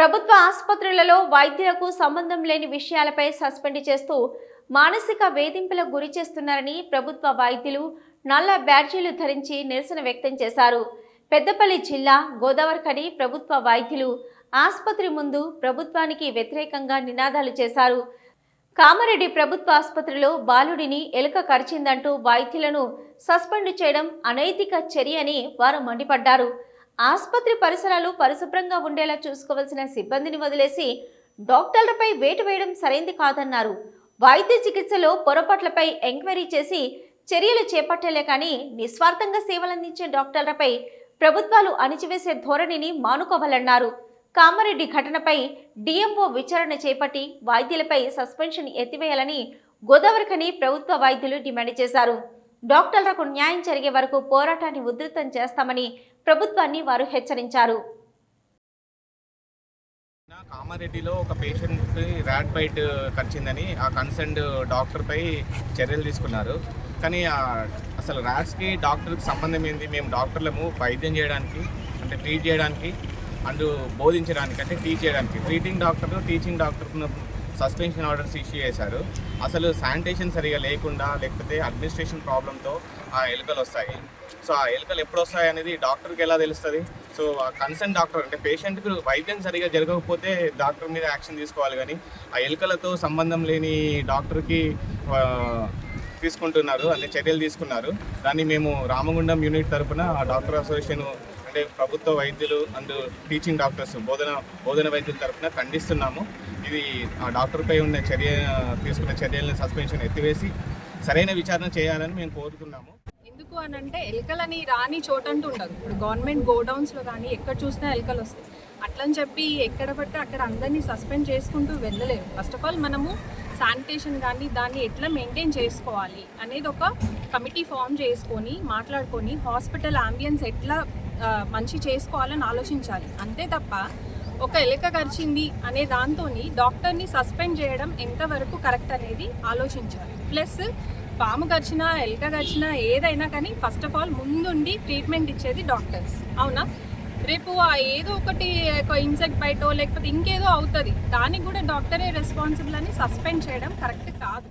ప్రభుత్వ ఆసుపత్రులలో వైద్యులకు సంబంధం లేని విషయాలపై సస్పెండ్ చేస్తూ మానసిక వేధింపులకు గురి చేస్తున్నారని ప్రభుత్వ వైద్యులు నల్ల బ్యాడ్జీలు ధరించి నిరసన వ్యక్తం చేశారు. పెద్దపల్లి జిల్లా గోదావరికని ప్రభుత్వ వైద్యులు ఆసుపత్రి ముందు ప్రభుత్వానికి వ్యతిరేకంగా నినాదాలు చేశారు. కామారెడ్డి ప్రభుత్వ ఆసుపత్రిలో బాలుడిని ఎలుక కరిచిందంటూ వైద్యులను సస్పెండ్ చేయడం అనైతిక చర్య అని వారు మండిపడ్డారు. ఆసుపత్రి పరిసరాలు పరిశుభ్రంగా ఉండేలా చూసుకోవాల్సిన సిబ్బందిని వదిలేసి డాక్టర్లపై వేటు వేయడం సరైంది కాదన్నారు. వైద్య చికిత్సలో పొరపాట్లపై ఎంక్వైరీ చేసి చర్యలు చేపట్టలే కానీ నిస్వార్థంగా సేవలందించే డాక్టర్లపై ప్రభుత్వాలు అణిచివేసే ధోరణిని మానుకోవాలన్నారు. కామారెడ్డి ఘటనపై డిఎంఓ విచారణ చేపట్టి వైద్యులపై సస్పెన్షన్ ఎత్తివేయాలని గోదావరిఖని ప్రభుత్వ వైద్యులు డిమాండ్ చేశారు. డాక్టర్లకు న్యాయం జరిగే వరకు పోరాటాన్ని ఉధృతం చేస్తామని ప్రభుత్వాన్ని వారు హెచ్చరించారు. నా కామారెడ్డిలో ఒక పేషెంట్ ర్యాట్ బైట్ కరిచిందని ఆ కన్సర్న్డ్ డాక్టర్పై చర్యలు తీసుకున్నారు. కానీ అసలు ర్యాట్స్కి డాక్టర్కి సంబంధం ఏంది? మేము డాక్టర్లము వైద్యం చేయడానికి అంటే ట్రీట్ చేయడానికి అండ్ బోధించడానికి అంటే టీచ్ చేయడానికి. Treating doctor teaching doctor suspension orders issue చేశారు. అసలు శానిటేషన్ సరిగా లేకుండా లేకపోతే అడ్మినిస్ట్రేషన్ ప్రాబ్లంతో ఆ ఎలుకలు వస్తాయి. సో ఆ ఎలుకలు ఎప్పుడు వస్తాయి అనేది డాక్టర్కి ఎలా తెలుస్తుంది? సో ఆ కన్సర్న్ డాక్టర్ అంటే పేషెంట్కి వైద్యం సరిగా జరగకపోతే డాక్టర్ మీద యాక్షన్ తీసుకోవాలి కానీ ఆ ఎలుకలతో సంబంధం లేని డాక్టర్కి తీసుకుంటున్నారు అంటే చర్యలు తీసుకున్నారు. దాన్ని మేము రామగుండం యూనిట్ తరఫున ఆ డాక్టర్ అసోసియేషన్ అంటే ప్రభుత్వ వైద్యులు అండ్ టీచింగ్ డాక్టర్స్ బోధన బోధన వైద్యుల తరపున ఖండిస్తున్నాము. ఇది ఆ డాక్టర్పై ఉన్న చర్య తీసుకున్న చర్యలను సస్పెన్షన్ ఎత్తివేసి సరైన విచారణ చేయాలని మేము కోరుతున్నాము ఎందుకు అని అంటే ఎలకలని రాని చోటంటూ ఉండదు. ఇప్పుడు గవర్నమెంట్ గోడౌన్స్లో కానీ ఎక్కడ చూసినా ఎలుకలు వస్తాయి. అట్లని చెప్పి ఎక్కడ పడితే అక్కడ అందరినీ సస్పెండ్ చేసుకుంటూ వెళ్ళలేము. ఫస్ట్ ఆఫ్ ఆల్ మనము శానిటేషన్ కానీ దాన్ని ఎట్లా మెయింటైన్ చేసుకోవాలి అనేది ఒక కమిటీ ఫామ్ చేసుకొని మాట్లాడుకొని హాస్పిటల్ అంబియన్స్ ఎట్లా మంచి చేసుకోవాలని ఆలోచించాలి. అంతే తప్ప ఒక ఎలుక గరిచింది అనే దాంతో డాక్టర్ని సస్పెండ్ చేయడం ఎంతవరకు కరెక్ట్ అనేది ఆలోచించాలి. ప్లస్ పాము గరిచిన ఎలుక కరిచినా ఏదైనా కానీ ఫస్ట్ ఆఫ్ ఆల్ ముందుండి ట్రీట్మెంట్ ఇచ్చేది డాక్టర్స్. అవునా? రేపు ఆ ఏదో ఒకటి ఇన్సెక్ట్ బయటో లేకపోతే ఇంకేదో అవుతుంది. దానికి కూడా డాక్టరే రెస్పాన్సిబుల్ అని సస్పెండ్ చేయడం కరెక్ట్ కాదు.